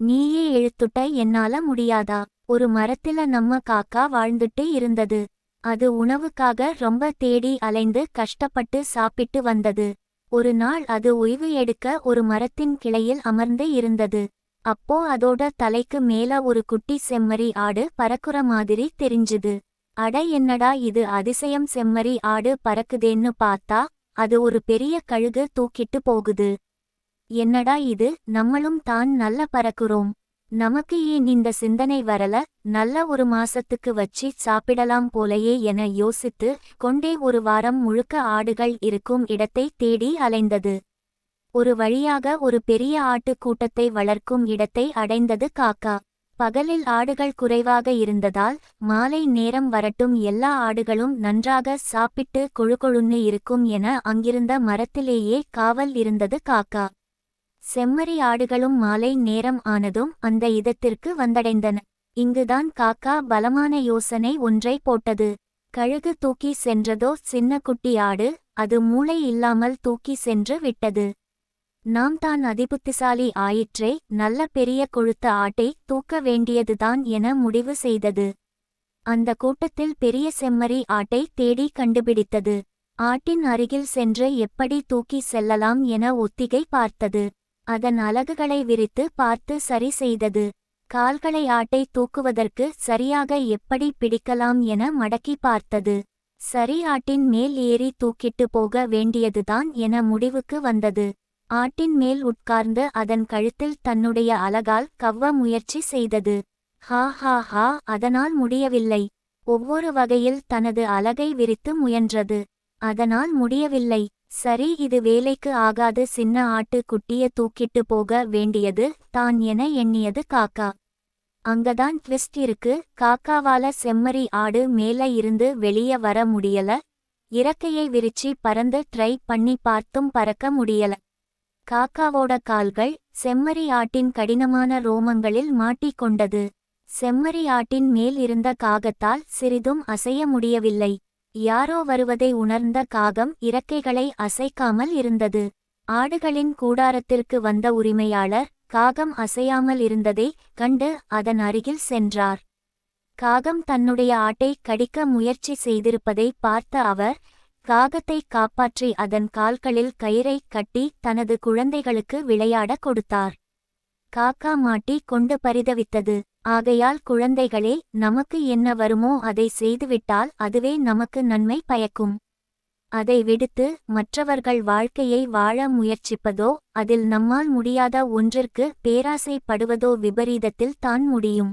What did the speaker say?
நீயே எழுத்துட்ட என்னால முடியாதா? ஒரு மரத்தில நம்ம காக்கா வாழ்ந்துட்டு இருந்தது. அது உணவுக்காக ரொம்ப தேடி அலைந்து கஷ்டப்பட்டு சாப்பிட்டு வந்தது. ஒரு நாள் அது ஓய்வு எடுக்க ஒரு மரத்தின் கிளையில் அமர்ந்து இருந்தது. அப்போ அதோட தலைக்கு மேல ஒரு குட்டி செம்மறி ஆடு பறக்குற மாதிரி தெரிஞ்சுது. அட என்னடா இது? அதிசயம். செம்மறி ஆடு பறக்குதேன்னு பார்த்தா அது ஒரு பெரிய கழுகு தூக்கிட்டு போகுது. என்னடா இது நம்மளும் தான் நல்ல பறக்குறோம். நமக்கு ஏன் இந்த சிந்தனை வரல? நல்ல ஒரு மாசத்துக்கு வச்சு சாப்பிடலாம் போலயே என யோசித்து கொண்டே ஒரு வாரம் முழுக்க ஆடுகள் இருக்கும் இடத்தை தேடி அலைந்தது. ஒரு வழியாக ஒரு பெரிய ஆட்டுக் கூட்டத்தை வளர்க்கும் இடத்தை அடைந்தது காக்கா. பகலில் ஆடுகள் குறைவாக இருந்ததால் மாலை நேரம் வரட்டும் எல்லா ஆடுகளும் நன்றாக சாப்பிட்டு கொழுகொழுன்னு இருக்கும் என அங்கிருந்த மரத்திலேயே காவல் இருந்தது காக்கா. செம்மறி ஆடுகளும் மாலை நேரம் ஆனதும் அந்த இதத்திற்கு வந்தடைந்தன. இங்குதான் காக்கா பலமான யோசனை ஒன்றை போட்டது. கழுகு தூக்கி சென்றதோ சின்ன குட்டி ஆடு அது மூளை இல்லாமல் தூக்கி சென்று விட்டது. நாம் தான் அதிபுத்திசாலி ஆயிற்றே நல்ல பெரிய கொழுத்த ஆட்டை தூக்க வேண்டியதுதான் என முடிவு செய்தது. அந்த கூட்டத்தில் பெரிய செம்மறி ஆட்டை தேடி கண்டுபிடித்தது. ஆட்டின் அருகில் சென்று எப்படி தூக்கி செல்லலாம் என ஒத்திகை பார்த்தது. அதன் அலகுகளை விரித்து பார்த்து சரி செய்தது. கால்களை ஆட்டை தூக்குவதற்கு சரியாக எப்படி பிடிக்கலாம் என மடக்கி பார்த்தது. சரி ஆட்டின் மேல் ஏறி தூக்கிட்டு போக வேண்டியதுதான் என முடிவுக்கு வந்தது. ஆட்டின் மேல் உட்கார்ந்து அதன் கழுத்தில் தன்னுடைய அலகால் கவ்வ முயற்சி செய்தது. ஹா ஹா ஹா அதனால் முடியவில்லை. ஒவ்வொரு வகையில் தனது அலகை விரித்து முயன்றது. அதனால் முடியவில்லை. சரி இது வேலைக்கு ஆகாது. சின்ன ஆட்டு குட்டிய தூக்கிட்டு போக வேண்டியது தான் என எண்ணியது காக்கா. அங்கதான் ட்விஸ்ட் இருக்கு. காக்காவால செம்மறி ஆடு மேல இருந்து வெளிய வர முடியல. இறக்கையை விரிச்சி பறந்து ட்ரை பண்ணி பார்த்தும் பறக்க முடியல. காக்காவோட கால்கள் செம்மறி ஆட்டின் கடினமான ரோமங்களில் மாட்டிக்கொண்டது. செம்மறி ஆட்டின் மேல் இருந்த காகத்தால் சிறிதும் அசைய முடியவில்லை. யாரோ வருவதை உணர்ந்த காகம் இறக்கைகளை அசைக்காமல் இருந்தது. ஆடுகளின் கூடாரத்திற்கு வந்த உரிமையாளர் காகம் அசையாமல் இருந்ததை கண்டு அதன் அருகில் சென்றார். காகம் தன்னுடைய ஆட்டை கடிக்க முயற்சி செய்திருப்பதை பார்த்த அவர் காகத்தை காப்பாற்றி அதன் கால்களில் கயிறை கட்டி தனது குழந்தைகளுக்கு விளையாட கொடுத்தார். காக்கா மாட்டி கொண்டு பரிதவித்தது. ஆகையால் குழந்தைகளே நமக்கு என்ன வருமோ அதை செய்துவிட்டால் அதுவே நமக்கு நன்மை பயக்கும். அதை விடுத்து மற்றவர்கள் வாழ்க்கையை வாழ முயற்சிப்பதோ அதில் நம்மால் முடியாத ஒன்றிற்கு பேராசைப்படுவதோ விபரீதத்தில் தான் முடியும்.